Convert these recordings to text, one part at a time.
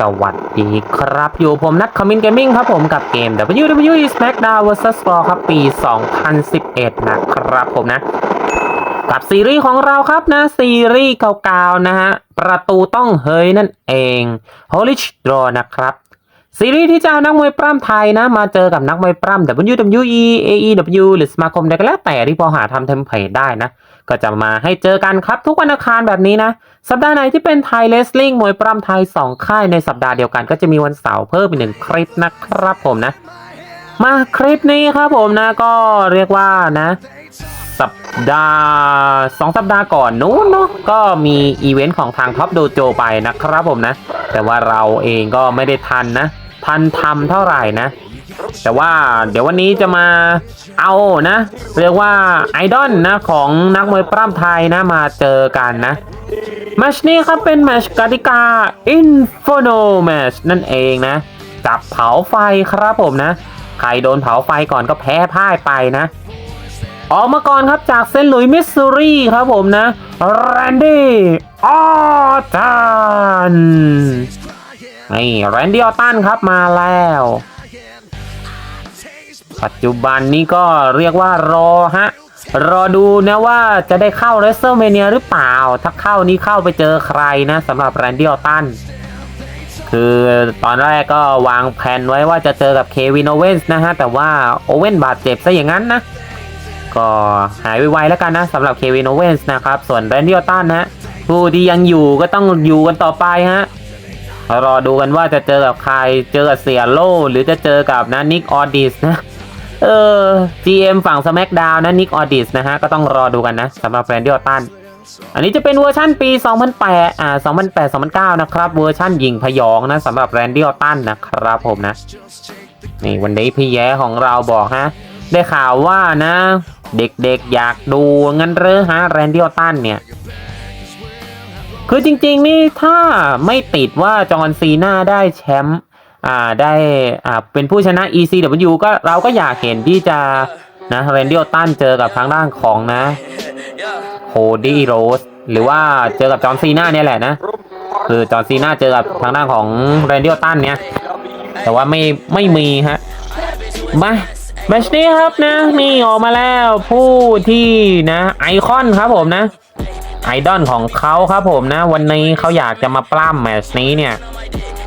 สวัสดีครับ อยู่ผมนัทคอมมินเกมมิ่งครับผมกับเกม WWE SmackDown vs Raw ครับปี 2011 นะครับผมนะ กับซีรีส์ของเราครับนะ ซีรีส์เก่าๆนะฮะ ประตูต้องเฮยนั่นเอง Holy Draw นะครับ ซีรีส์ที่จะเอานักมวยปล้ำไทยนะ มาเจอกับนักมวยปล้ำ WWE AEW หรือสมาคมใดก็แล้วแต่ที่พอหาทำเทมเพลตได้นะ ก็จะมาให้เจอกันครับทุกวันอังคารแบบนี้นะ สัปดาห์ไหนที่เป็นไทยเลสลิงมวยปล้ำไทย 2 ค่ายในสัปดาห์เดียวกัน ก็จะมีวันเสาร์เพิ่มอีกหนึ่งคลิปนะครับผมนะ มาคลิปนี้ครับผมนะก็เรียกว่านะสัปดาห์สองสัปดาห์ก่อนนู้นเนาะก็มีอีเวนต์ของทางท็อปโดโจไปนะครับผมนะ แต่ว่าเราเองก็ไม่ได้ทันนะ ทันทำเท่าไหร่นะ แต่ว่าเดี๋ยววันนี้จะมาเอานะ เรียกว่าไอดอลนะของนักมวยปล้ำไทยนะมาเจอกันนะแมชนี้ครับเป็นแมชกติกา Inferno Match นั่นเองนะ จับเผาไฟครับผมนะ ใครโดนเผาไฟก่อนก็แพ้พ่ายไปนะ ออกมาก่อนครับจากเซนต์หลุยส์มิสซูรีครับผมนะแรนดี้ออตัน นี่แรนดี้ออตันครับมาแล้ว ปัจจุบันนี้ก็เรียกว่ารอฮะ รอดูนะว่าจะได้เข้า w r e s t l e m a n i a หรือเปล่า ถ้าเข้านี้เข้าไปเจอใครนะสำหรับแรนดี้ออตันคือตอนแรกก็วางแผนไว้ว่าจะเจอกับเควินโอเวนส์นะฮะ แต่ว่าโอเว่นบาดเจ็บซะอย่างนั้นนะ ก็หายไวๆแล้วกันนะสำหรับเควินโอเวนส์นะครับ ส่วนแรนดี้ออตันนะผู้ที่ยังอยู่ก็ต้องอยู่กันต่อไปฮะ รอดูกันว่าจะเจอกับใคร เจอกับเสียโลหรือจะเจอกับนะนิกออดิสนะเออ GM ฝั่ง SmackDown นะนิกออดิสนะฮะ ก็ต้องรอดูกันนะสำหรับแรนดี้ออตันอันนี้จะเป็นเวอร์ชั่นปี 2008 อ่า 2008 2009 นะครับ เวอร์ชั่นหญิงพยองนะสำหรับแรนดี้ออตันนะครับผมนะ นี่วันนี้พี่แย้ของเราบอกฮะ ได้ข่าวว่านะ เด็กๆอยากดูงั้นเรอฮะแรนดี้ออตันเนี่ย คือจริงๆนี่ถ้าไม่ติดว่าจอห์นซีนาได้แชมป์อ่าได้อ่าเป็นผู้ชนะ ECW ก็เราก็อยากเห็นที่จะนะเรนดี้อตันเจอกับทางด้านของนะโคดี้โรสหรือว่าเจอกับจอห์นซีนาเนี่ยแหละนะ คือจอห์นซีนาเจอกับทางด้านของเรนดี้อตันเนี่ย แต่ว่าไม่ไม่มีฮะมาแมตชนี้ครับนะนี่ออกมาแล้วผู้ที่นะไอคอนครับผมนะ ไอดอลของเขาครับผมนะ วันนี้เขาอยากจะมาปล้ำแมชนี้เนี่ย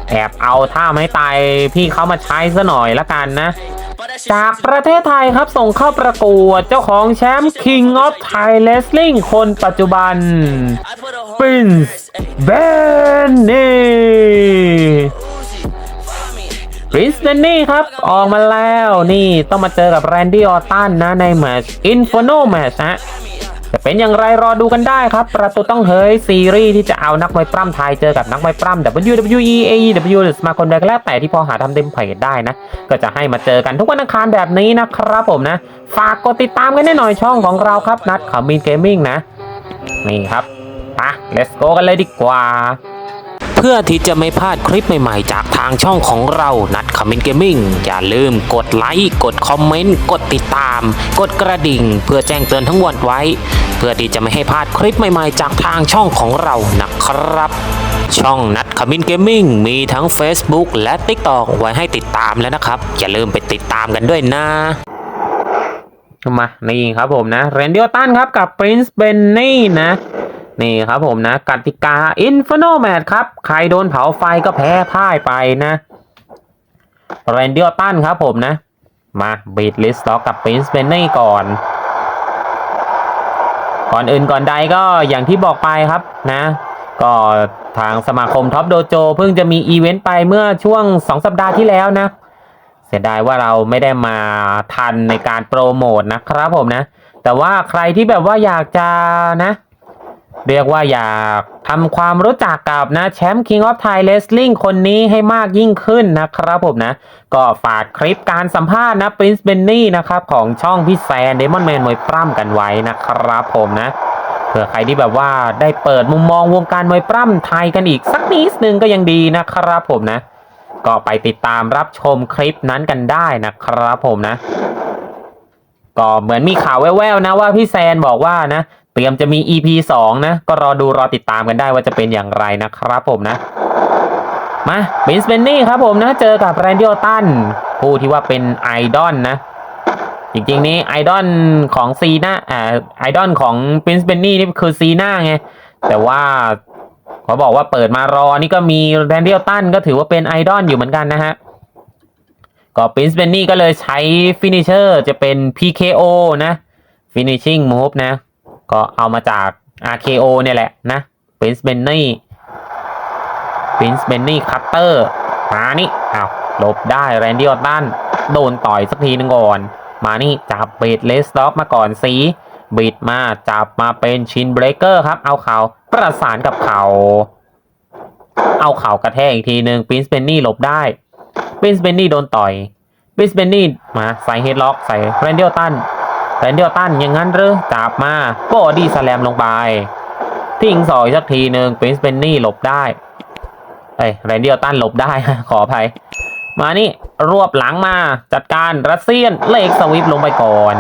แอบเอาท่าไม้ตายพี่เขามาใช้ซะหน่อยละกันนะ จากประเทศไทยครับส่งเข้าประกวดเจ้าของแชมป์ King of Thai Wrestling คนปัจจุบัน Prince Benny Prince Benny ครับออกมาแล้วนี่ต้องมาเจอกับแรนดี้ออตตันนะในแมตช์ Inferno Match นะ จะเป็นอย่างไรรอดูกันได้ครับ ประตูต้องเฮ้ยซีรีส์ที่จะเอานักมวยปล้ำไทยเจอกับนักมวยปล้ำ WWE AEW หรือสมาคมใดก็แล้วแต่ที่พอหาทำเต็มเพจได้นะ ก็จะให้มาเจอกันทุกวันอังคารแบบนี้นะครับผมนะ ฝากกดติดตามกันแน่หน่อยช่องของเราครับนัดขามินเกมมิ่งนะ นี่ครับไป let's go กันเลยดีกว่า พื่อที่จะไม่พลาดคลิปใหม่ๆ จากทางช่องของเรานัดคอมเมนต์เกมมิ่งอย่าลืมกดไลค์กดคอมเมนต์กดติดตาม กดกระดิ่ง เพื่อแจ้งเตือนทั้งวันไว้ เพื่อที่จะไม่ให้พลาดคลิปใหม่ๆ จากทางช่องของเรานะครับ ช่องนัดคอมเมนต์เกมมิ่งมีทั้ง Facebook และ TikTok ไว้ให้ติดตามแล้วนะครับ อย่าลืมไปติดตามกันด้วยนะมานี่ครับผมนะเรนดิโอตันครับกับ Prince Benny นะ นี่ครับผมนะกติกา Inferno Match ครับ ใครโดนเผาไฟก็แพ้พ่ายไปนะเรนดิโอตันครับผมนะ มาบีดลิสต์กับ Prince Benny ก่อน ก่อนอื่นก่อนใดก็อย่างที่บอกไปครับนะ ก็ทางสมาคมท็อปโดโจเพิ่งจะมีอีเวนต์ไปเมื่อช่วง 2 สัปดาห์ที่แล้วนะ เสียดายว่าเราไม่ได้มาทันในการโปรโมทนะครับผมนะ แต่ว่าใครที่แบบว่าอยากจะนะ เรียกว่าอยากทำความรู้จักกับนะแชมป์ King of Thai Wrestling คนนี้ให้มากยิ่งขึ้นนะครับผมนะ ก็ฝากคลิปการสัมภาษณ์นะ Prince Benny นะครับ ของช่องพี่แซน Demon Man มวยปล้ำกันไว้นะครับผมนะเผื่อใครที่แบบว่าได้เปิดมุมมองวงการมวยปล้ำไทยกันอีกสักนิดนึงก็ยังดีนะครับผมนะ ก็ไปติดตามรับชมคลิปนั้นกันได้นะครับผมนะ ก็เหมือนมีข่าวแว่วๆนะว่าพี่แซนบอกว่านะ เตรียมจะมี EP 2 นะ ก็รอดูรอติดตามกันได้ว่าจะเป็นอย่างไรนะครับผมนะ มาเบนส์เบนนี่ครับผมนะ เจอกับแรนดิโอตันผู้ที่ว่าเป็นไอดอลนะ จริงๆนี้ไอดอลของซีน่าอ่าไอดอลของปรินซ์เบนนี่นี่คือซีน่าไง แต่ว่าเขาบอกว่าเปิดมารอนี่ก็มีแรนดิโอตันก็ถือว่าเป็นไอดอลอยู่เหมือนกันนะฮะ ก็ปรินซ์เบนนี่ก็เลยใช้ฟินิเชอร์จะเป็น PKO นะ finishing move นะ ก็เอามาจาก RKO เนี่ยแหละนะ Prince Benny Prince Benny Cutter มานี่อ้าวหลบได้แรนดี้ออตตันโดนต่อยสักทีหนึงก่อน มานี่จับเบดเลสต็อปมาก่อนสีบิดมาจับมาเป็นชินเบรกเกอร์ครับ เอาเข่าประสานกับเข่าเอาเข่ากระแทกอีกทีหนึ่ง Prince Benny หลบได้ Prince Benny โดนต่อย Prince Benny มาใส่เฮดล็อกใส่แรนเดี้ออตตันแรนเดียลตันอย่างนั้นหรือจับมาก็อดีสแลมลงไป ทิ้งสอยสักทีหนึ่งปรินส์เบนนี่หลบได้เอ้ยแรนเดียลตันหลบได้ ขออภัย มานี่รวบหลังมาจัดการรัสเซียนเลกสวิปลงไปก่อน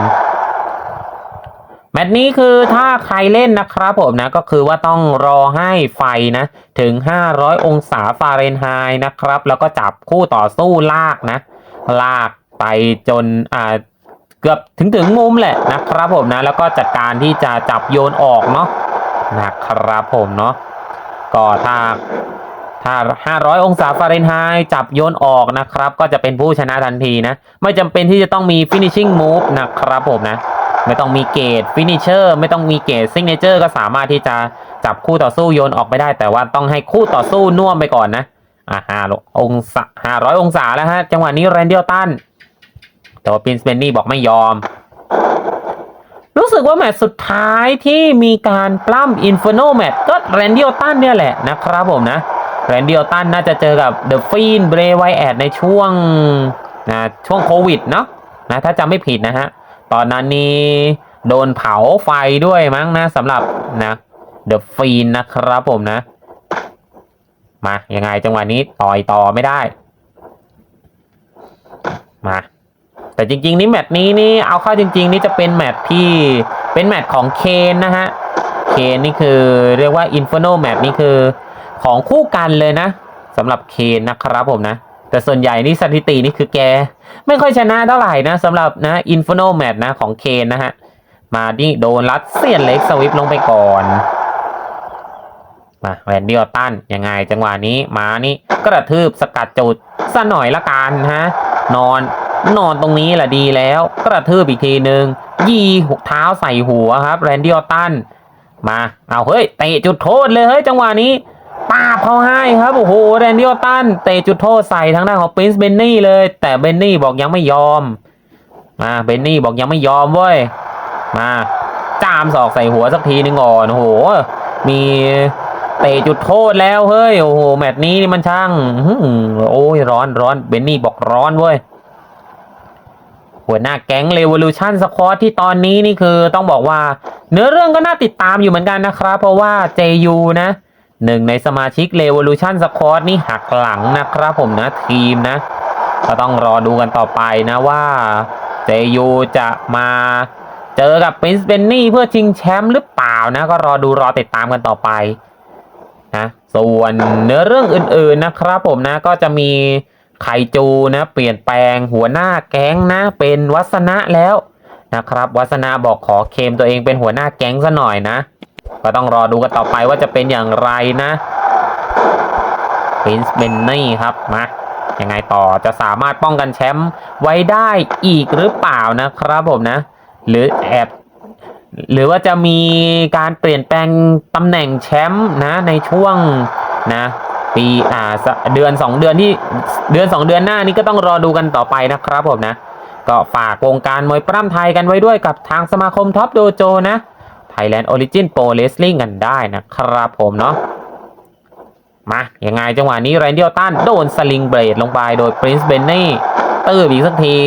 แมตช์นี้คือถ้าใครเล่นนะครับผมนะก็คือว่าต้องรอให้ไฟนะถึง 500 องศาฟาเรนไฮต์นะครับ แล้วก็จับคู่ต่อสู้ลากนะ ลากไปจนอ่าเกือบถึงถึงมุมแหละนะครับผมนะ แล้วก็จัดการที่จะจับโยนออกเนาะนะครับผมเนาะก็ถ้าถ้า 500 องศาฟาเรนไฮต์จับโยนออกนะครับ ก็จะเป็นผู้ชนะทันทีนะ ไม่จำเป็นที่จะต้องมี finishing move นะครับผมนะ ไม่ต้องมีเกต finisher ไม่ต้องมีเกต signature ก็สามารถที่จะจับคู่ต่อสู้โยนออกไปได้ แต่ว่าต้องให้คู่ต่อสู้น่วมไปก่อนนะอ่าห้าองศาห้าร้อยองศาแล้วฮะ จังหวะนี้แรนเดียลตันแต่ว่าปินซ์เบนนี่บอกไม่ยอม รู้สึกว่าแมตช์สุดท้ายที่มีการปล้ำอินฟโนแมตช์ก็แรนดิโอตันเนี่ยแหละนะครับผมนะแรนดิโอตันน่าจะเจอกับเดอะฟีนเบรไวแอดในช่วงนะช่วงโควิดเนาะนะถ้าจำไม่ผิดนะฮะ ตอนนั้นนี่โดนเผาไฟด้วยมั้งนะสำหรับนะเดอะฟีนนะครับผมนะ มายังไงจังหวะนี้ต่อยต่อไม่ได้ มาแต่จริงๆ นี่แมตช์นี้นี่เอาเข้าจริง ๆ นี่จะเป็นแมตช์ที่เป็นแมตช์ของเคนนะฮะเคนนี่คือเรียกว่า Inferno แมตช์นี่คือของคู่กันเลยนะสำหรับเคนนะครับผมนะ แต่ส่วนใหญ่นี่สถิตินี่คือแก ไม่ค่อยชนะเท่าไหร่นะสำหรับนะ Inferno แมตช์นะของเคนนะฮะ มานี่โดนรัดเสียนเล็กสวิปลงไปก่อนมาแวนดิออตันยังไงจังหวะนี้มานี่กระทืบสกัดจุดซะหน่อยละกันฮะนอนนอนตรงนี้แหละดีแล้ว กระทืบอีกทีหนึ่งยีหุกเท้าใส่หัวครับแรนดิออตันมาเอาเฮ้ยเตะจุดโทษเลยเฮ้ยจังหวะนี้ เขาให้ครับ โอ้โหแรนดิออตันเตะจุดโทษใส่ทางด้านของปรินซ์เบนนี่เลย แต่เบนนี่บอกยังไม่ยอมมาเบนนี่บอกยังไม่ยอมเว้ยมาจามศอกใส่หัวสักทีหนึ่งก่อนโอ้โห มีเตะจุดโทษแล้วเฮ้ยโอ้โหแมตช์นี้นี่มันช่างโอ้ยร้อนร้อนเบนนี่บอกร้อนเว้ยหัวหน้าแก๊ง Revolution Squad ที่ตอนนี้นี่คือต้องบอกว่า เนื้อเรื่องก็น่าติดตามอยู่เหมือนกันนะครับ เพราะว่า JU นะ หนึ่งในสมาชิก Revolution Squad นี่หักหลังนะครับผมนะทีมนะ ก็ต้องรอดูกันต่อไปนะว่า JU จะมาเจอกับ Prince Benny เพื่อชิงแชมป์หรือเปล่านะ ก็รอดูรอติดตามกันต่อไปนะส่วนเนื้อเรื่องอื่นๆนะครับผมนะก็จะมีไคจูนะ เปลี่ยนแปลงหัวหน้าแก๊งนะ เป็นวัสนะแล้วนะครับ วัสนะบอกขอเคมตัวเองเป็นหัวหน้าแก๊งซะหน่อยนะ ก็ต้องรอดูกันต่อไปว่าจะเป็นอย่างไรนะ Prince Benny ครับมายังไงต่อจะสามารถป้องกันแชมป์ไว้ได้อีกหรือเปล่านะครับผมนะ หรือแอบหรือว่าจะมีการเปลี่ยนแปลงตำแหน่งแชมป์นะในช่วงนะปีอ่าเดือนสองเดือนที่เดือนสองเดือนหน้านี้ก็ต้องรอดูกันต่อไปนะครับผมนะ ก็ฝากวงการมวยปล้ำไทยกันไว้ด้วยกับทางสมาคมท็อปโดโจนะ Thailand Origin Pro Wrestling กันได้นะครับผมเนาะมายังไงจังหวะนี้แรนดิ o ตันโดนสลิงเบรดลงไปโดย Prince Benny ตื้ออีกสักที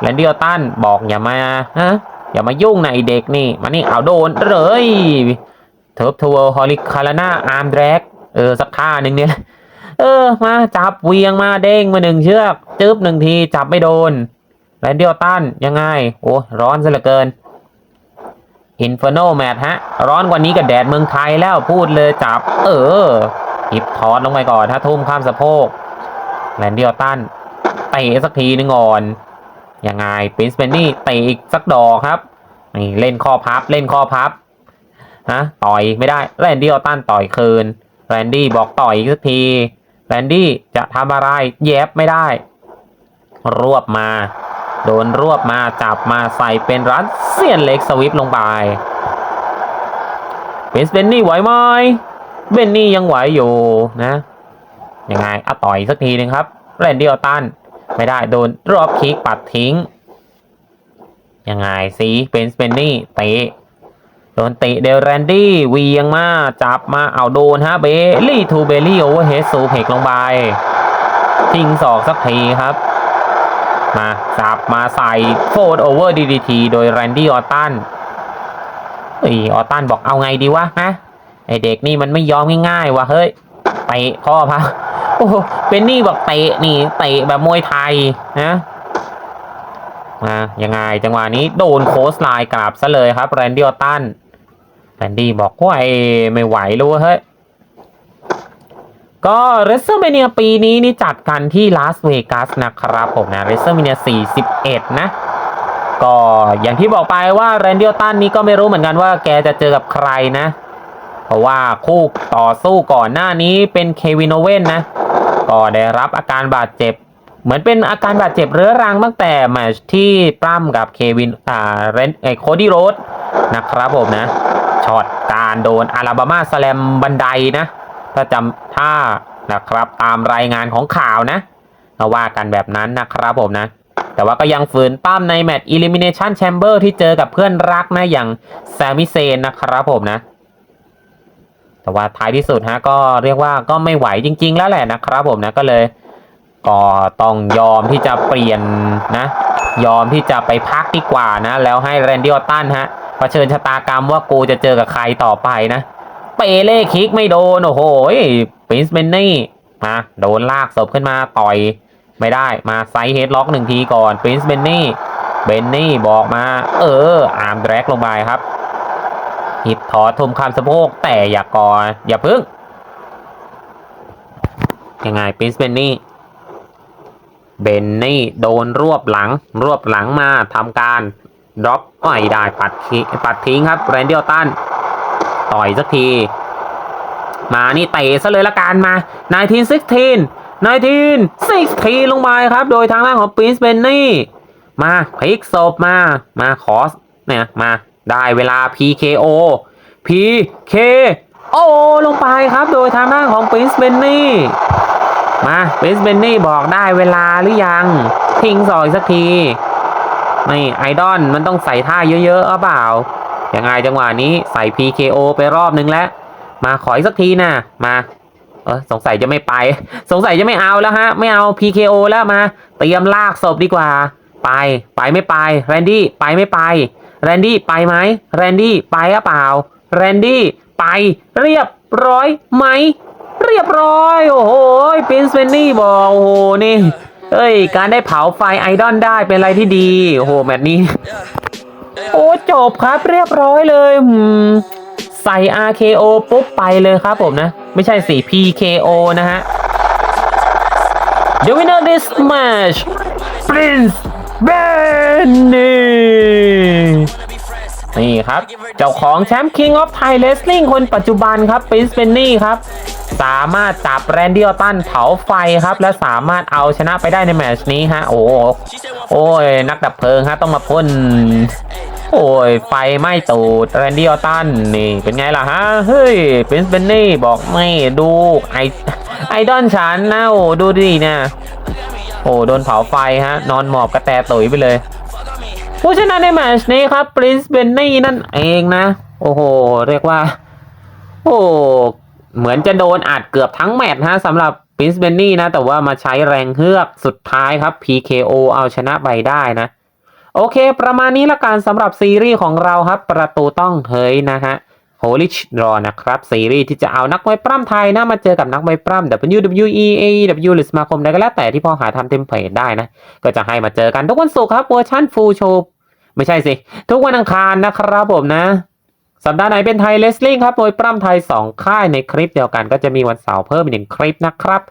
แรนดิ o ตันบอกอย่ามาฮะอย่ามายุ่งนะไอเด็กนี่มานี่เอาโดนเลยเทิร์ฟทัวร์ฮอลิคาราน่าอาร์มแดกเออสักท่าหนึ่งเนี่ยเออมาจับเวียงมาเด้งมาหนึ่งเชือกจึ๊บหนึ่งทีจับไม่โดนแรนดียลตันยังไง โอ้ร้อนซะเหลือเกิน อินฟ r โนแมทฮะ ร้อนกว่านี้กับแดดเมืองไทยแล้วพูดเลยจับ เอออิบทอดลงไปก่อนถ้าทุ่มข้ามสะโพกแลนดี้ออตตันเตะสักทีหนึงก่อนยังไงปรินซ์เบนนี่เตะอีกสักดอกครับนี่เล่นข้อพับเล่นข้อพับฮะต่อยไม่ได้แรนดี้ออตตันต่อยคืนแรนดี้บอกต่อยอีกสักทีแรนดี้จะทำอะไรแยบไม่ได้ รวบมา โดนรวบมาจับมาใส่เป็นรัสเซียนเล็กสวิปลงไปเบนส์เบนนี่ไหวไหมเบนนี่ยังไหวอยู่นะยังไงเอาต่อยสักทีหนึ่งครับแรนดี้ออตันไม่ได้โดนรอบคิกปัดทิ้ง ยังไงสิเป็นสเปนนี่เตะโดนเตะเดลแรนดี้เวียงมาจับมาเอาโดนฮะเบลลี่ทูเบลลี่โอเวอร์เฮดซูเพกลงไปทิ้งศอกสักทีครับ มาจับมาใส่โฟดโอเวอร์ดีดีทีโดยแรนดี้ออตันเฮ้ยออตันบอกเอาไงดีวะฮะไอเด็กนี่มันไม่ยอมง่ายๆวะเฮ้ยเตะพ่อพะโอ้เป็นนี่บอกเตะนี่เตะแบบมวยไทยนะมายังไงจังหวะนี้โดนโคสไลน์กลับซะเลยครับแรนดี้ออตันแรนดี้บอกว่าไอไม่ไหวรู้เฮ้ย ก็เรสเซอร์เมเนียปีนี้นี่จัดกันที่ลาสเวกัสนะครับผมนะเรสเซอร์เมเนีย41 นะ ก็อย่างที่บอกไปว่าแรนดี้อตันนี้ก็ไม่รู้เหมือนกันว่าแกจะเจอกับใครนะ เพราะว่าคู่ต่อสู้ก่อนหน้านี้เป็นเควินโอเว่นนะ ก็ได้รับอาการบาดเจ็บ เหมือนเป็นอาการบาดเจ็บเรื้อรังตั้งแต่แมตช์ที่ปล้ำกับเควินอ่าเรนไอโคดี้โรดนะครับผมนะช็อตการโดนอาราบามาสแลมบันไดนะ ถ้าจำถ้านะครับตามรายงานของข่าวนะเราว่ากันแบบนั้นนะครับผมนะ แต่ว่าก็ยังฝืนปั้มในแมตช์ Elimination Chamber ที่เจอกับเพื่อนรักนะอย่างแซมิเซนนะครับผมนะ แต่ว่าท้ายที่สุดฮะก็เรียกว่าก็ไม่ไหวจริง ๆ แล้วแหละนะครับผมนะก็เลยก็ต้องยอมที่จะเปลี่ยนนะ ยอมที่จะไปพักดีกว่านะ แล้วให้แรนดี้ออตตันฮะเผชิญชะตากรรมว่ากูจะเจอกับใครต่อไปนะ เปเล่คิกไม่โดน โอ้โหปินซ์เบนนี่มาโดนลากศพขึ้นมาต่อยไม่ได้มาไซด์เฮดล็อกหนึ่งทีก่อนปินซ์เบนนี่เบนนี่บอกมา เออ อาร์มแดรกลงไปครับหิบถอดทุ่มคำสะโพกแต่อย่าก่ออย่าพึ่งยังไงปินซ์เบนนี่เบนนี่โดนรวบหลัง รวบหลังมาทำการดรอปไม่ได้ปัดทิ้งปัดทิ้งครับแรนดี้ออตัน ต่อยสักที มานี่เตะซะเลยละกันมา19 16 19 16 ลงมาครับ โดยทางด้านของปรินซ์เบนนี่ มาพลิกศพมา มาคอสเนี่ยมาได้เวลา PKO PKO ลงไปครับโดยทางด้านของปรินซ์เบนนี่มาปรินซ์เบนนี่บอกได้เวลาหรือยัง ทิ้งซอยสักทีนี่ไอดอลมันต้องใส่ท่าเยอะๆหรือเปล่า ยังไงจังหวะนี้ใส่ PKO ไปรอบนึงแล้ว มาขออีกสักทีนะมาเออสงสัยจะไม่ไป สงสัยจะไม่เอาแล้วฮะ ไม่เอา PKO แล้วมา เตรียมลากศพดีกว่า ไป ไปไม่ไป แรนดี้ไปไม่ไป แรนดี้ไปไหม แรนดี้ไปหรือเปล่า แรนดี้ไปเรียบร้อยไหม เรียบร้อย โอ้โหปินซ์เวนนี่บอกโอ้โหนี่เอ้ย การได้เผาไฟไอดอลได้เป็นอะไรที่ดี โอ้โหแมตช์นี้ โอ้จบครับเรียบร้อยเลยหืมใส่ RKO ปุ๊บไปเลยครับผมนะ ไม่ใช่สิ PKO นะฮะ The winner this match Prince Benny นี่ครับ เจ้าของแชมป์ King of Thai Wrestling คนปัจจุบันครับ Prince Benny ครับ สามารถจับแรนดี้ออตตันเผาไฟครับ และสามารถเอาชนะไปได้ในแมตช์นี้ฮะ โอ้โหโอ้ย นักดับเพลิงฮะ ต้องมาพ่น โอ้ย ไฟไหม้ตูดแรนดี้ออตตันนี่เป็นไงล่ะฮะ เฮ้ยปรินซ์เบนนี่บอกไม่ดูไอไอดอลฉันนะโอ้ดูดิเนี่ยโอ้โดนเผาไฟฮะ นอนหมอบกระแตตุ๋ยไปเลย ผู้ชนะในแมตช์นี้ครับปรินซ์เบนนี่นั่นเองนะ โอ้โห เรียกว่า โอ้เหมือนจะโดนอัดเกือบทั้งแมตช์ฮะสำหรับปรินซ์เบนนี่นะ แต่ว่ามาใช้แรงเฮือกสุดท้ายครับ PKO เอาชนะไปได้นะ โอเค ประมาณนี้ละกันสำหรับซีรีส์ของเราครับ ประตูต้องเฮ้ยนะฮะ Holy Draw นะครับ ซีรีส์ที่จะเอานักมวยปล้ำไทยนะมาเจอกับนักมวยปล้ำ WWE AEW หรือสมาคมใดก็แล้วแต่ที่พอหาทำเทมเพลตได้นะ ก็จะให้มาเจอกันทุกวันศุกร์ครับเวอร์ชันฟูลโชว์ ไม่ใช่สิ ทุกวันอังคารนะครับผมนะ สัปดาห์ไหนเป็นไทยเลสลิงครับโดยปล้ำไทย 2 ค่ายในคลิปเดียวกันก็จะมีวันเสาร์เพิ่มอีกหนึ่งคลิปนะครับ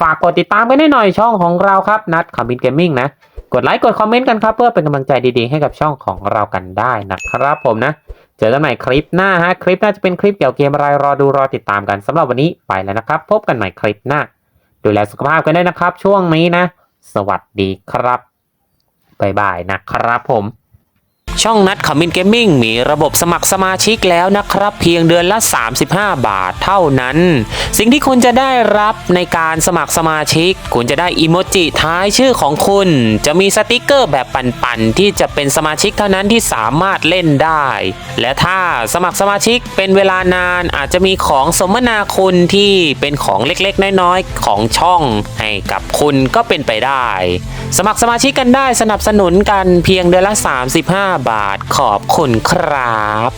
ฝากกดติดตามกันให้หน่อยช่องของเราครับ นัดคอมมินเกมมิ่งนะ กดไลค์กดคอมเมนต์กันครับ เพื่อเป็นกำลังใจดีๆ ให้กับช่องของเรากันได้นะครับผมนะ เจอกันใหม่คลิปหน้าฮะคลิปหน้าจะเป็นคลิปเกี่ยวกับเกมอะไรรอดูรอติดตามกันสำหรับวันนี้ไปแล้วนะครับ พบกันใหม่คลิปหน้า ดูแลสุขภาพกันด้วยนะครับ ช่วงนี้นะ สวัสดีครับบ๊ายบายนะครับผม ช่องนัดขมินเกมมิ่งมีระบบสมัครสมาชิกแล้วนะครับ เพียงเดือนละ 35 บาทเท่านั้น สิ่งที่คุณจะได้รับในการสมัครสมาชิก คุณจะได้อีโมจิท้ายชื่อของคุณ จะมีสติกเกอร์แบบปั่นๆ ที่จะเป็นสมาชิกเท่านั้นที่สามารถเล่นได้ และถ้าสมัครสมาชิกเป็นเวลานานอาจจะมีของสมนาคุณที่เป็นของเล็กๆ น้อยๆ ของช่องให้กับคุณก็เป็นไปได้ สมัครสมาชิกกันได้สนับสนุนกันเพียงเดือนละ 35บาทขอบคุณครับ